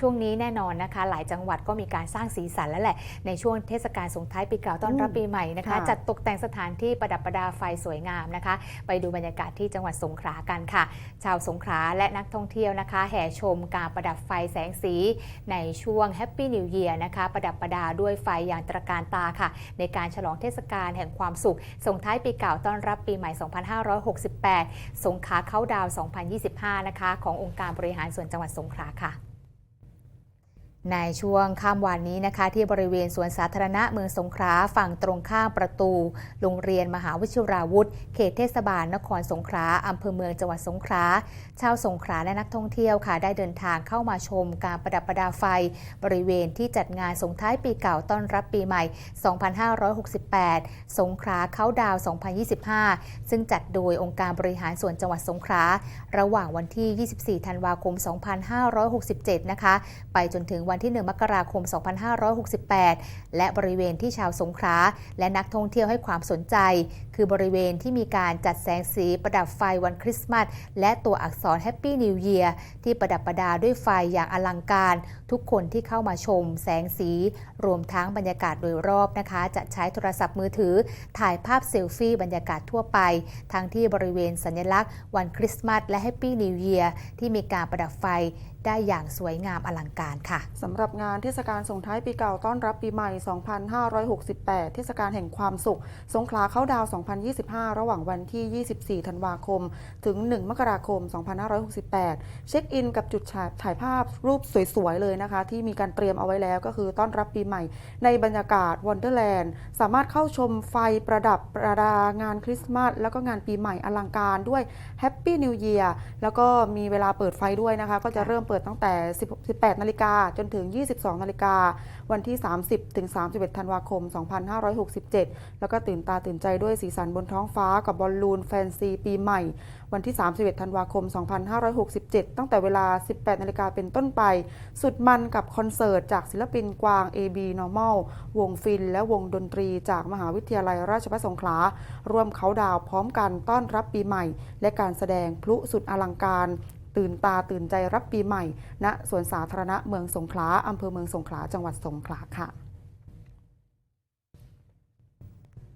ช่วงนี้แน่นอนนะคะ หลายจังหวัดก็มีการสร้างสีสันแล้วแหละ ในช่วงเทศกาลส่งท้ายปีเก่าต้อนรับอืมปีใหม่นะคะค่ะจัดตกแต่งสถานที่ประดับประดาไฟสวยงามนะคะ ไปดูบรรยากาศที่จังหวัดสงขลากันค่ะ ชาวสงขลาและนักท่องเที่ยวนะคะ แห่ชมการประดับไฟแสงสี ในช่วง Happy New Year นะคะ ประดับประดาด้วยไฟอย่างตระการตาค่ะ ในการฉลองเทศกาลแห่งความสุขส่งท้ายปีเก่าต้อนรับปีใหม่ 2568 สงขลาเข้าดาวน์2025 นะคะ ขององค์การบริหารส่วนจังหวัดสงขลาค่ะ ในช่วงค่ำวันนี้นะคะ ที่บริเวณสวนสาธารณะเมืองสงขลาฝั่งตรงข้ามประตู โรงเรียนมหาวิชิราวุธ เขตเทศบาลนครสงขลาอำเภอเมืองจังหวัดสงขลาชาวสงขลาและนักท่องเที่ยวค่ะ ได้เดินทางเข้ามาชมการประดับประดาไฟ บริเวณที่จัดงานส่งท้ายปีเก่าต้อนรับปีใหม่ 2568 สงขลาเข้าดาว 2025 ซึ่งจัดโดยองค์การบริหารส่วนจังหวัดสงขลาระหว่างวันที่ 24 ธันวาคม 2567 นะคะ ไปจนถึงวันที่ 1 มกราคม 2568 และบริเวณที่ชาวสงขลาและนักท่องเที่ยวให้ความสนใจ คือบริเวณที่มีการจัดแสงสีประดับไฟวันคริสต์มาสและตัวอักษร Happy New Year ที่ประดับประดาด้วยไฟอย่างอลังการ ทุกคนที่เข้ามาชมแสงสี รวมทั้งบรรยากาศโดยรอบนะคะ จะใช้โทรศัพท์มือถือ ถ่ายภาพเซลฟี่บรรยากาศทั่วไป ทั้งที่บริเวณสัญลักษณ์วันคริสต์มาสและ Happy New Year ที่มีการประดับไฟได้อย่างสวยงามอลังการค่ะสำหรับงานเทศกาลส่งท้ายปีเก่าต้อนรับปีใหม่ 2568 เทศกาลแห่งความสุข สงขลาเข้าดาว 2025 ระหว่างวันที่ 24 ธันวาคม ถึง 1 มกราคม 2568 เช็คอินกับจุดถ่ายภาพรูปสวยๆ เลยนะคะ ที่มีการเตรียมเอาไว้แล้วก็คือต้อนรับปีใหม่ ในบรรยากาศวันเดอร์แลนด์สามารถเข้าชมไฟประดับประดางานคริสต์มาสแล้วก็งานปีใหม่อลังการด้วย Happy New Year แล้วก็มีเวลาเปิดไฟด้วยนะคะ ก็จะเริ่มเปิดตั้งแต่ 18 นาฬิกาจนถึง 22 นาฬิกา วันที่ 30 ถึง 31 ธันวาคม 2567 แล้วก็ตื่นตาตื่นใจด้วยสีสันบนท้องฟ้ากับบอลลูนแฟนซีปีใหม่ วันที่ 31 ธันวาคม 2567 ตั้งแต่เวลา 18 นาฬิกาเป็นต้นไป สุดมันกับคอนเสิร์ตจากศิลปินกวาง AB Normal วงฟิน และวงดนตรีจากมหาวิทยาลัยราชภัฏสงขลา ร่วมเขาดาวพร้อมกันต้อนรับปีใหม่ และการแสดงพลุสุดอลังการ ตื่นตาตื่นใจรับปีใหม่ณสวนสาธารณะเมืองสงขลาอำเภอเมืองสงขลาจังหวัดสงขลาค่ะ